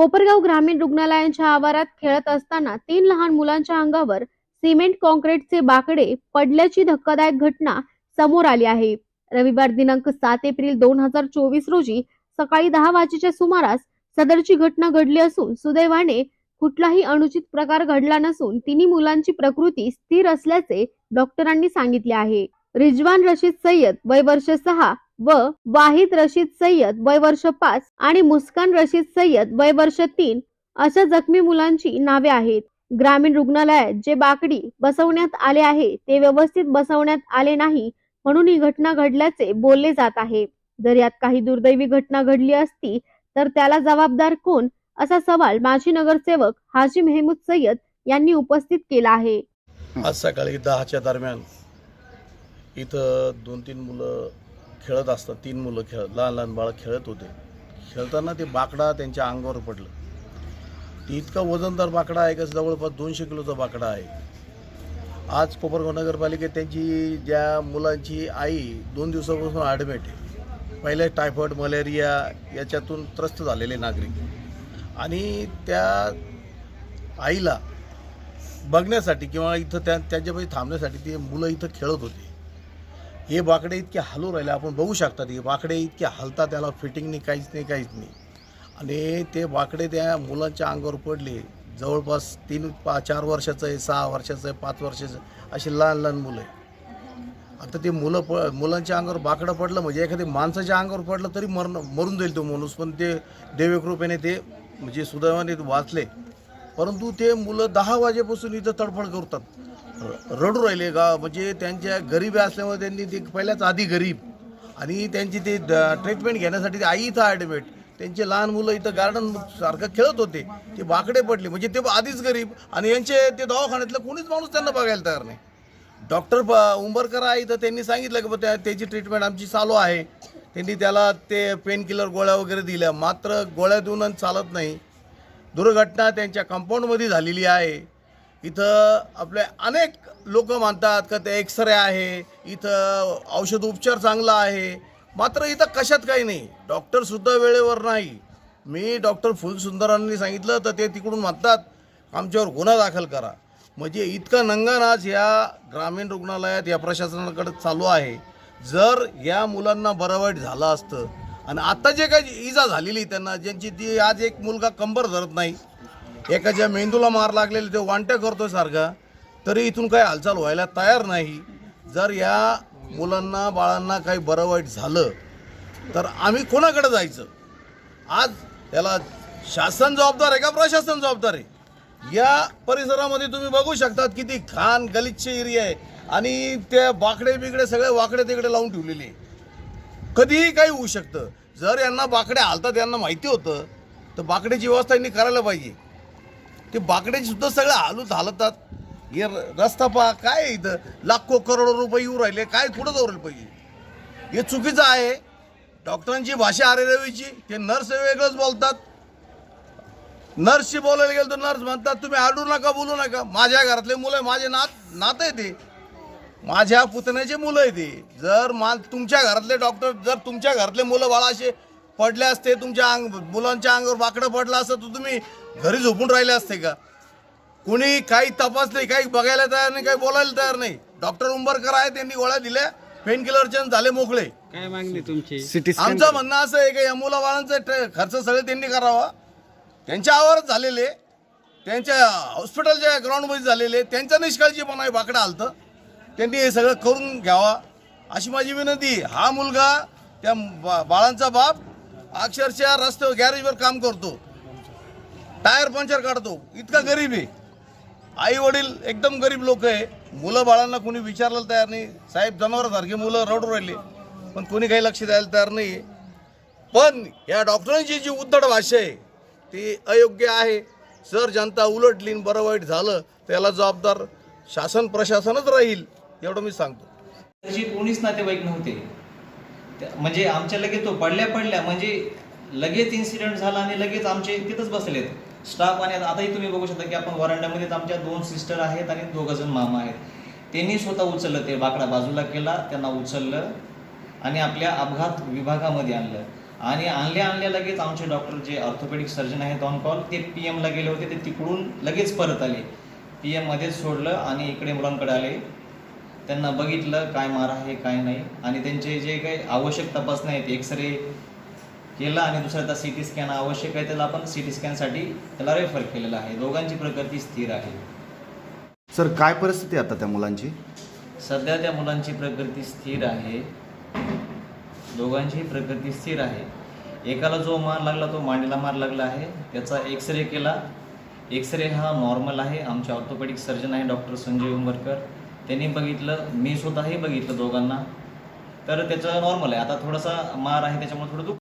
कोपरगाव ग्रामीण रुग्णालयाच्या आवारात खेळत असताना तीन लहान मुलांच्या अंगावर सिमेंट कॉन्क्रीटचे बाकडे पडल्याची धक्कादायक घटना समोर आली आहे. रविवार दिनांक सात एप्रिल दोन हजार चोवीस रोजी सकाळी दहा वाजेच्या सुमारास सदरची घटना घडली असून सुदैवाने कुठलाही अनुचित प्रकार घडला नसून तिन्ही मुलांची प्रकृती स्थिर असल्याचे डॉक्टरांनी सांगितले आहे. रिजवान रशीद सय्यद वय वर्ष सहा व वाहिद रशीद सय्यद वय वर्ष पाच आणि मुस्कान रशीद सय्यद वय वर्ष तीन अशा जखमी मुलांची नावे आहेत. ग्रामीण रुग्णालयात जे बाकडी बसवण्यात आले आहे ते व्यवस्थित बसवण्यात आले नाही म्हणून ही घटना घडल्याचे बोलले जात आहे. जर यात काही दुर्दैवी घटना घडली असती तर त्याला जबाबदार कोण? असा सवाल माजी नगरसेवक हाजी मेहमूद सय्यद यांनी उपस्थित केला आहे. आज सकाळी दहाच्या दरम्यान इथं दोन तीन मुलं खेळत असतात. तीन मुलं खेळ लहान लहान बाळं खेळत होते. खेळताना ते बाकडा त्यांच्या अंगावर पडलं. ते इतका वजनदार बाकडा आहे का जवळपास दोनशे किलोचा बाकडा आहे. आज कोपरगाव नगरपालिकेत त्यांची ज्या मुलांची आई दोन दिवसापासून ॲडमिट आहे. पहिले टायफॉईड मलेरिया याच्यातून त्रस्त झालेले नागरिक. आणि त्या आईला बघण्यासाठी किंवा इथं त्या त्यांच्यापाशी थांबण्यासाठी ते मुलं इथं खेळत होती. हे बाकडे इतके हलू राहिले आपण बघू शकतात हे बाकडे इतके हलतात त्याला फिटिंग नाही काहीच नाही काहीच नाही. आणि ते बाकडे त्या मुलांच्या अंगावर पडले. जवळपास तीन पा चार वर्षाचं आहे सहा वर्षाचं आहे पाच वर्षाचं आहे, अशी लहान लहान मुलं आहे आता ते मुलं प मुलांच्या अंगावर बाकडं पडलं म्हणजे एखाद्या माणसाच्या अंगावर पडलं तरी मरण मरून जाईल तो माणूस. पण ते देवकृपेने ते म्हणजे सुदैवाने वाचले. परंतु ते मुलं दहा वाजेपासून इथं तडफड करतात. रडू राहिले का? म्हणजे त्यांच्या गरीब असल्यामुळे त्यांनी ते पहिल्याच आधी गरीब. आणि त्यांची ते ट्रीटमेंट घेण्यासाठी ते आई इथं ॲडमिट त्यांचे लहान मुलं इथं गार्डन सारखं खेळत होते. ते बाकडे पडले. म्हणजे ते आधीच गरीब. आणि यांचे ते दवाखान्यातलं कोणीच माणूस त्यांना बघायला तयार नाही. डॉक्टर प उंबरकर आहे तर त्यांनी सांगितलं की त्या त्याची ट्रीटमेंट आमची चालू आहे. त्यांनी त्याला ते पेन किलर गोळ्या वगैरे दिल्या. मात्र गोळ्या देऊन चालत नाही. दुर्घटना त्यांच्या कंपाऊंडमध्ये झालेली आहे. इथं आपले अनेक लोक मानतात का ते एक्सरे आहे इथं औषध उपचार चांगला आहे. मात्र इथं कशात काही नाही. डॉक्टरसुद्धा वेळेवर नाही. मी डॉक्टर फुलसुंदरांनी सांगितलं तर ते तिकडून म्हणतात आमच्यावर गुन्हा दाखल करा. म्हणजे इतका नंगानाच या ग्रामीण रुग्णालयात या प्रशासनाकडे चालू आहे. जर या मुलांना बरं वाईट झालं असतं आणि आता जे काही इजा झालेली त्यांना ज्यांची ती आज एक मुलगा कंबर धरत नाही एकाच्या मेंदूला मार लागलेले ते वांट्या करतोय सारखा तरी इथून काही हालचाल व्हायला तयार नाही. जर या मुलांना बाळांना काही बरं वाईट झालं तर आम्ही कोणाकडे जायचं? आज याला शासन जबाबदार आहे का प्रशासन जबाबदार आहे? या परिसरामध्ये तुम्ही बघू शकतात किती घाण गलिच्छ एरिया आहे आणि त्या बाकडे बिकडे सगळे वाकडे तिकडे लावून ठेवलेले आहे. कधीही काही होऊ शकतं. जर यांना बाकडे हालतात यांना माहिती होतं तर बाकड्याची व्यवस्था यांनी करायला पाहिजे. ते बाकड्याची सुद्धा सगळं हालूच हालतात. हे र- रस्ता पहा काय इथं? लाखो करोडो रुपये येऊ राहिले काय कुठं जाऊ राहिले पाहिजे हे चुकीचं आहे. डॉक्टरांची भाषा आरेरवीची ते नर्स वेगळंच बोलतात. नर्सशी बोलायला गेलं तर नर्स म्हणतात तुम्ही आडू नका बोलू नका. माझ्या घरातले मुलं आहे, माझे नात नात आहे ते. माझ्या पुतण्याचे मुलं आहे ते. जर मा तुमच्या घरातले डॉक्टर जर तुमच्या घरातले मुलं बाळा असे पडले असते तुमच्या अंग मुलांच्या अंगावर बाकडं पडलं असतं तर तुम्ही घरी झोपून राहिले असते का? कुणी काही तपासले काही बघायला तयार नाही काही बोलायला तयार नाही. डॉक्टर उंबरकर आहे त्यांनी गोळ्या दिल्या पेन किलरच्या झाले मोकळे. काय मागणी तुमची? आमचं म्हणणं असं आहे की या मुलाबाळांचा खर्च सगळे त्यांनी करावा. त्यांच्या आवारच झालेले. त्यांच्या हॉस्पिटलच्या ग्राउंडमध्ये झालेले. त्यांचा निष्काळजीपणा आहे बाकडं आलतं. त्यांनी हे सगळं करून घ्यावा. अशी माझी विनंती. हा मुलगा त्या बा- बाळांचा बाप अक्षरशः रस्त्यावर गॅरेजवर काम करतो. टायर पंक्चर काढतो. इतका गरीब आहे. आई वडील एकदम गरीब लोक आहे. मुलं बाळांना कोणी विचारलं तयार नाही. साहेब जनावरासारखे मुलं रडू राहिले. पण कोणी काही लक्ष द्यायला तयार नाही पण या डॉक्टरांची जी उद्धट भाषा आहे ती अयोग्य आहे. जर जनता उलटली बरं वाईट झालं त्याला जबाबदार शासन प्रशासनच राहील एवढं मी सांगतो. त्याची कोणीच नातेवाईक नव्हते. म्हणजे आमच्या लगेच तो पडल्या पडल्या म्हणजे लगेच इन्सिडेंट झाला आणि लगेच आमचे तिथंच बसलेत. स्टाफ आणि आताही तुम्ही बघू शकता की आपण वरांड्यामध्येच आमच्या दोन सिस्टर आहेत आणि दोघं जण मामा आहेत. त्यांनी स्वतः उचललं ते बाकडा बाजूला केला त्यांना उचललं आणि आपल्या अपघात विभागामध्ये आणलं. आणि आणल्या आणल्या लगेच आमचे डॉक्टर जे ऑर्थोपेडिक सर्जन आहेत ऑन कॉल ते पी एमला गेले होते ते तिकडून लगेच परत आले. पी एममध्येच सोडलं आणि इकडे मुलांकडे आले. त्यांना बघितलं काय मार आहे काय नाही. आणि त्यांचे जे काही आवश्यक तपासण्या आहेत एक्सरे केला आणि दुसरा आता सी टी स्कॅन आवश्यक आहे त्याला आपण सी टी स्कॅनसाठी त्याला रेफर केलेलं आहे. दोघांची प्रकृती स्थिर आहे. सर काय परिस्थिती आहे आता त्या मुलांची? सध्या त्या मुलांची प्रकृती स्थिर आहे. दोघांची प्रकृती स्थिर आहे. एकाला जो मार लागला तो मांडीला मार लागला आहे. त्याचा एक्सरे केला. एक्सरे हा नॉर्मल आहे. आमचे ऑर्थोपेडिक सर्जन आहे डॉक्टर संजय उंबरकर. त्यांनी बघितलं मी स्वतःही बघितलं दोघांना. तर त्याचं नॉर्मल आहे. आता थोडासा मार आहे त्याच्यामुळे थोडं दुःख